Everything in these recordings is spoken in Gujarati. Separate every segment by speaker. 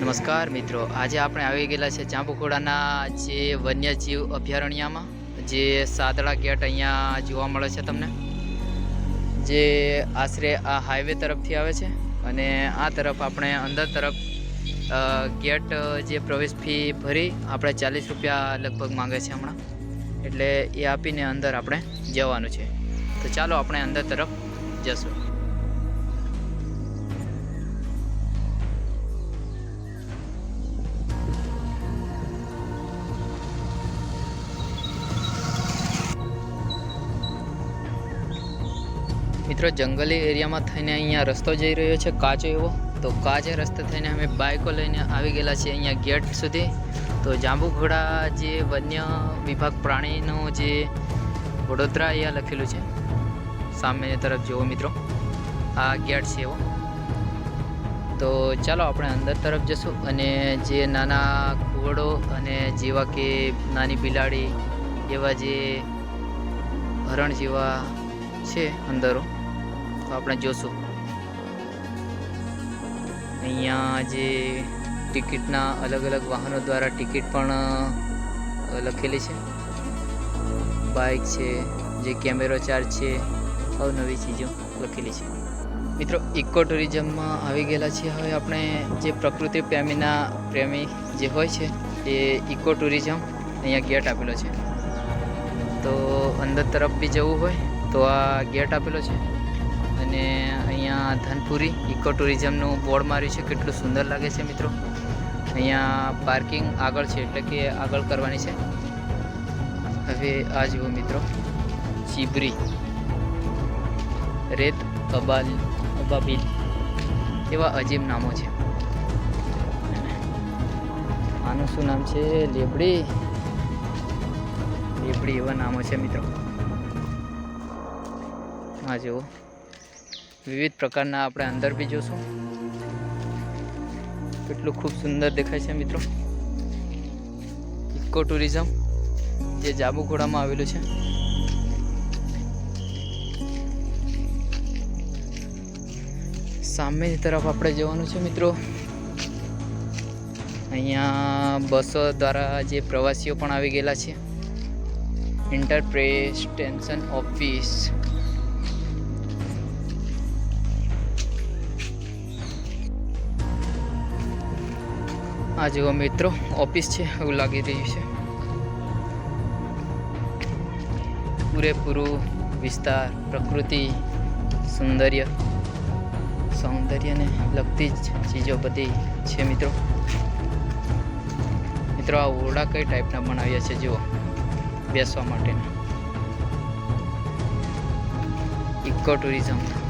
Speaker 1: નમસ્કાર મિત્રો. આજે આપણે આવી ગયેલા છે ચાંપુખોડાના જે વન્યજીવ અભયારણ્યમાં, જે સાદડા ગેટ અહીંયા જોવા મળે છે તમને. જે આશરે આ હાઈવે તરફથી આવે છે અને આ તરફ આપણે અંદર તરફ ગેટ જે પ્રવેશ ફી ભરી આપણે ચાલીસ રૂપિયા લગભગ માંગે છે હમણાં. એટલે એ આપીને અંદર આપણે જવાનું છે. તો ચાલો આપણે અંદર તરફ જશું. મિત્રો, જંગલી એરિયામાં થઈને અહીંયા રસ્તો જઈ રહ્યો છે, કાચો એવો. તો કાચે રસ્તે થઈને અમે બાઇકો લઈને આવી ગયેલા છીએ અહીંયા ગેટ સુધી. તો જાંબુઘોડા જે વન્ય વિભાગ પ્રાણીનું જે વડોદરા અહીંયા લખેલું છે, સામેની તરફ જુઓ મિત્રો. આ ગેટ છે એવો. તો ચાલો આપણે અંદર તરફ જશું અને જે નાના કુવડો અને જેવા કે નાની બિલાડી એવા જે હરણ જેવા છે અંદરો તો આપણે જોશું. અહીંયા જે ટિકિટના અલગ અલગ વાહનો દ્વારા ટિકિટ પણ લખેલી છે. બાઇક છે, જે કેમેરો ચાર્જ છે અવનવી ચીજો લખેલી છે. મિત્રો, ઇકો ટુરિઝમમાં આવી ગયેલા છીએ. હવે આપણે જે પ્રકૃતિ પ્રેમીના પ્રેમી જે હોય છે, એ ઇકો ટુરિઝમ અહીંયા ગેટ આપેલો છે. તો અંદર તરફ બી જવું હોય, તો આ ગેટ આપેલો છે. અને અહીંયા ધનપુરી ઇકો ટુરિઝમનું બોર્ડ માર્યું છે. કેટલું સુંદર લાગે છે મિત્રો. અહીંયા પાર્કિંગ આગળ છે, એટલે કે આગળ કરવાની છે. હવે આ જુઓ મિત્રો. ચીબરી. રેત અબાલ, અબાબીલ એવા અજીબ નામો છે. આનું શું નામ છે? લેબડી? લેબડી એવા નામો છે મિત્રો. આ જુઓ. વિવિધ પ્રકારના આપણે અંદર બી જોશું. કેટલું ખૂબ સુંદર દેખાય છે મિત્રો. ઇકો ટુરિઝમ જે જાબુઘોડામાં આવેલું છે. સામેની તરફ આપણે જવાનું છે મિત્રો. અહીંયા બસો દ્વારા જે પ્રવાસીઓ પણ આવી ગયેલા છે. ઇન્ટરપ્રેસ ટેન્શન ઓફિસ આ જુઓ મિત્રો, ઓફિસ છે, એવું લાગી રહ્યું છે. પૂરેપૂરું વિસ્તાર, પ્રકૃતિ, સૌંદર્ય. સૌંદર્યને લગતી જ ચીજો બધી છે મિત્રો. મિત્રો, આ ઓરડા કઈ ટાઈપના બનાવ્યા છે, જુઓ. બેસવા માટેના. Eco tourism.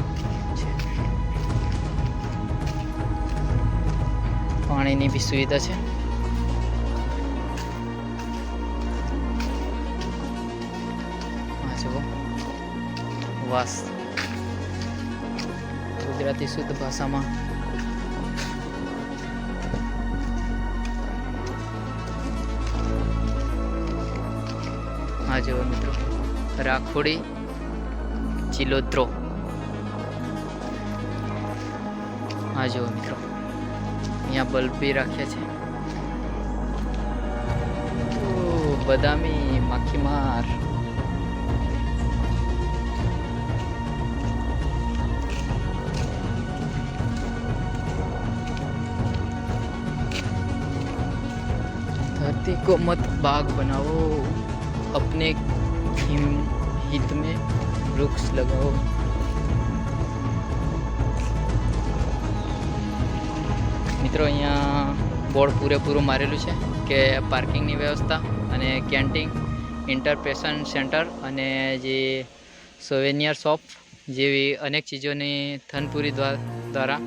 Speaker 1: પાણીની બી સુવિધા છે. જુઓ. વાસ. ગુજરાતી શુદ્ધ ભાષામાં. જુઓ મિત્રો. રાખોડી ચિલોત્રો હા, જુઓ મિત્રો. અહીંયા બલ્બ બી રાખ્યા છે ઓહ, બદામી માખીમાર धरती को मत बाग बनाओ अपने हिम हित में वृक्ष लगाओ મિત્રો અહીંયા બોર્ડ પૂરેપૂરું મારેલું છે કે પાર્કિંગની વ્યવસ્થા અને કેન્ટીન, ઇન્ટરપ્રેશન સેન્ટર અને જે સોવેનિયર શોપ જેવી અનેક ચીજોની થનપુરી દ્વારા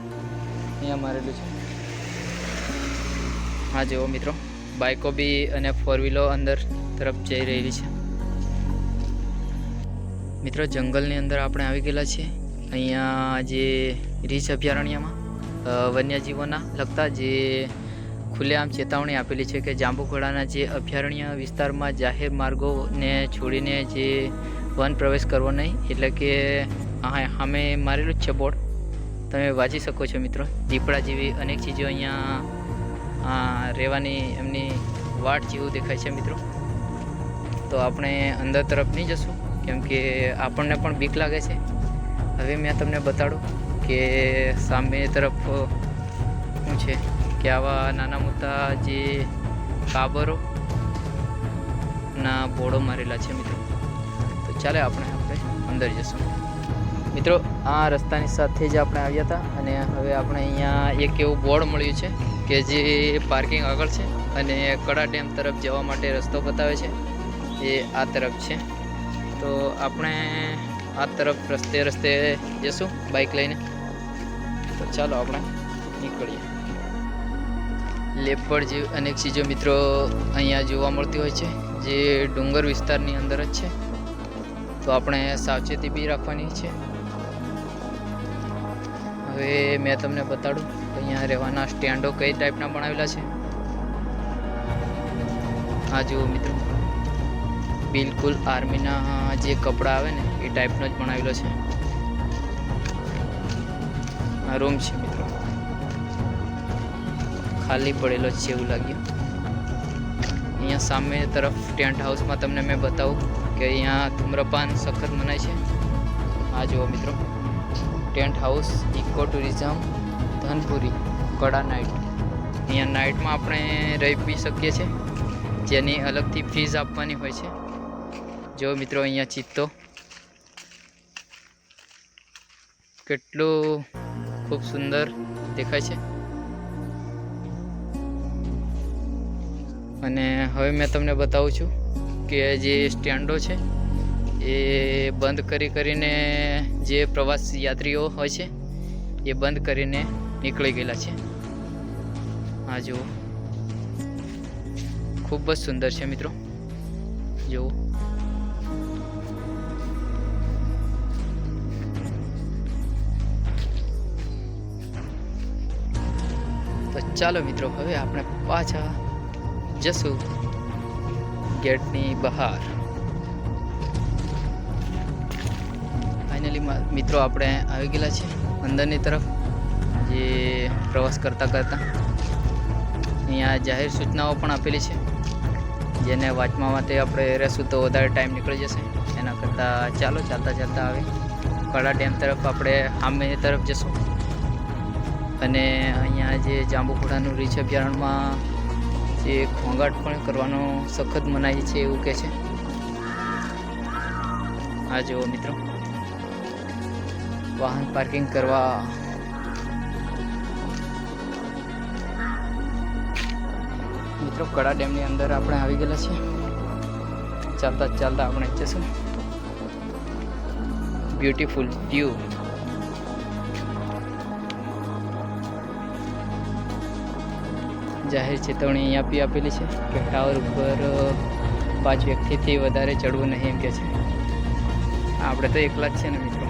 Speaker 1: અહીંયા મારેલું છે. હા, જુઓ મિત્રો બાઇકો બી અને ફોર વ્હીલો અંદર તરફ જઈ રહેલી છે. મિત્રો, જંગલની અંદર આપણે આવી ગયેલા છીએ. અહીંયા જે રીચ અભયારણ્યમાં વન્યજીવોના લગતા જે ખુલ્લેઆમ ચેતવણી આપેલી છે કે જાંબુઘોડાના જે અભયારણ્ય વિસ્તારમાં જાહેર માર્ગોને છોડીને જે વન પ્રવેશ કરવો નહીં, એટલે કે હા સામે મારેલું જ છે બોર્ડ. તમે વાંચી શકો છો મિત્રો. દીપડા જેવી અનેક ચીજો અહીંયા રહેવાની એમની વાટ જેવું દેખાય છે મિત્રો. તો આપણે અંદર તરફ નહીં જશું, કેમ કે આપણને પણ બીક લાગે છે. હવે મેં તમને બતાડું. કે સામે તરફ, શું છે? કે આવા નાના મોટા જે કાબરો ના બોર્ડો મારેલા છે મિત્રો. તો ચાલે આપણે આપણે અંદર જશું. મિત્રો, આ રસ્તાની સાથે જ આપણે આવ્યા હતા અને હવે આપણે અહીંયા એક એવું બોર્ડ મળ્યું છે કે જે પાર્કિંગ આગળ છે અને કડા ડેમ તરફ જવા માટે રસ્તો બતાવે છે. એ આ તરફ છે. તો આપણે આ તરફ રસ્તે રસ્તે જશું બાઇક લઈને. ચાલો આપણે નીકળીએ. લેપડ જેવી અનેક ચીજો મિત્રો અહીંયા જોવા મળતી હોય છે, જે ડુંગર વિસ્તારની અંદર જ છે. તો આપણે સાવચેતી બી રાખવાની છે. હવે મેં તમને બતાડું, અહીંયા રહેવાના સ્ટેન્ડો કઈ ટાઈપના બનાવેલા છે. આ જુઓ મિત્રો, બિલકુલ આર્મીના જે કપડાં આવે ને, એ ટાઈપનો જ બનાવેલો છે. આ રૂમ છે મિત્રો. ખાલી પડેલો છે એવું લાગ્યું. અહીંયા સામે તરફ ટેન્ટ હાઉસમાં તમને મેં બતાવું કે અહીંયા ધૂમ્રપાન સખત મનાય છે. આ જુઓ મિત્રો. Tent house, eco tourism, Dhanpuri, Kada night. અહીંયા નાઇટમાં આપણે રહી પી શકીએ છીએ. જેની અલગથી ફીસ આપવાની હોય છે. જો મિત્રો અહીંયા ચિત્તો. કેટલું ખૂબ સુંદર દેખાય છે. અને હવે મેં તમને બતાવું છું કે જે સ્ટેન્ડો છે, એ બંધ કરી કરીને જે પ્રવાસ યાત્રીઓ હોય છે, એ બંધ કરીને નીકળી ગયેલા છે. હા જુઓ. ખૂબ જ સુંદર છે મિત્રો. જુઓ. ચાલો મિત્રો, હવે આપણે પાછા જશું ગેટની બહાર. ફાઇનલી મિત્રો આપણે આવી ગયેલા છે અંદરની તરફ, જે પ્રવાસ કરતાં કરતાં. અહીંયા જાહેર સૂચનાઓ પણ આપેલી છે, જેને વાંચવા માટે આપણે રહેશું તો વધારે ટાઈમ નીકળી જશે. એના કરતાં ચાલો ચાલતા ચાલતા આવે. કડા ડેમ તરફ આપણે સામે તરફ જશું. અને અહીંયા જે જાંબુઘોડાનું રીછ અભયારણ્યમાં જે ઘોંઘાટ પણ કરવાનો સખત મનાય છે એવું કહે છે. આ જુઓ મિત્રો. વાહન પાર્કિંગ કરવા. મિત્રો, કડા ડેમની અંદર આપણે આવી ગયેલા છે ચાલતા ચાલતા આપણે જશું બ્યુટીફુલ વ્યૂ જાહેર ચેતવણી આપી આપેલી છે કે ટાવર ઉપર પાંચ વ્યક્તિથી વધારે ચડવું નહીં એમ કે છે. આપણે તો એકલા જ છે ને મિત્રો.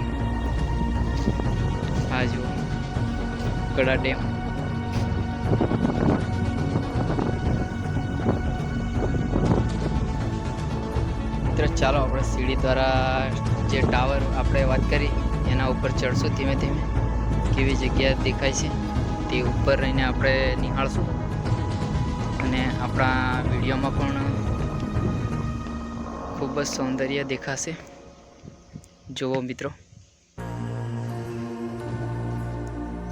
Speaker 1: હા જુઓ. ગડા ડેમ. મિત્ર, ચાલો આપણે સીડી દ્વારા જે ટાવર આપણે વાત કરી, એના ઉપર ચડશું ધીમે ધીમે. કેવી જગ્યા દેખાય છે તે ઉપર રહીને આપણે નિહાળશું. અને આપણા વિડીયોમાં પણ ખૂબ જ સૌંદર્ય દેખાશે. જુઓ મિત્રો.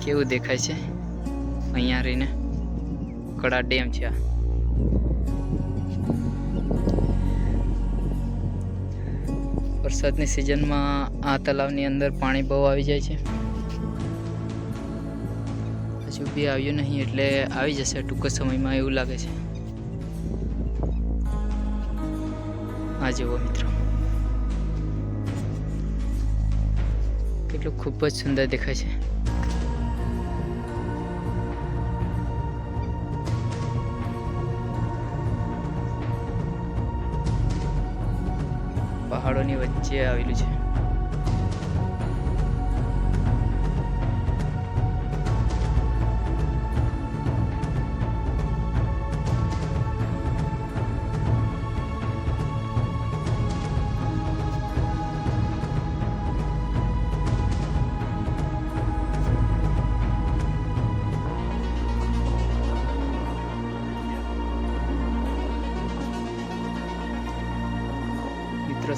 Speaker 1: કેવું દેખાય છે? અહીંયા રહીને. કડા ડેમ છે વરસાદની સિઝનમાં આ તલાવની અંદર પાણી બહુ આવી જાય છે. હજુ બી આવ્યું નહીં એટલે આવી જશે ટૂંક સમયમાં એવું લાગે છે. આ જુઓ મિત્રો. કેટલું ખૂબ જ સુંદર દેખાય છે. પહાડોની વચ્ચે આવેલું છે.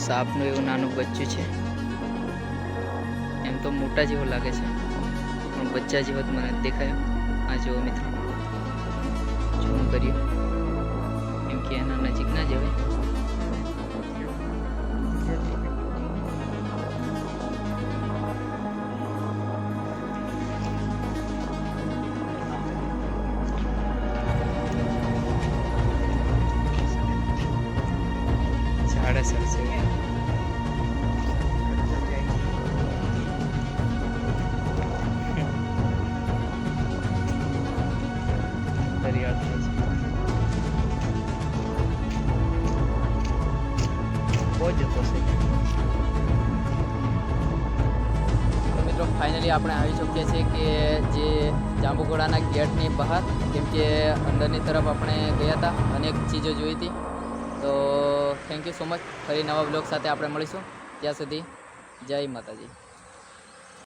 Speaker 1: સાપનું એવું નાનું બચ્ચું છે. એમ તો મોટા જેવો લાગે છે. પણ બચ્ચા જેવો જ મને દેખાયો. આ જુઓ મિત્રો. ઝૂમ કર્યું એમ કે એના નજીક ના જવાય. ઝાડ અસર જતો છે. મિત્રો ફાઇનલી આપણે આવી ચૂક્યા છીએ કે જે જાંબુઘોડાના ગેટની બહાર, કેમ કે અંદરની તરફ આપણે ગયા હતા, અનેક ચીજો જોઈ હતી. તો થેન્ક યુ સો મચ ફરી નવા બ્લોગ સાથે આપણે મળીશું. ત્યાં સુધી જય માતાજી.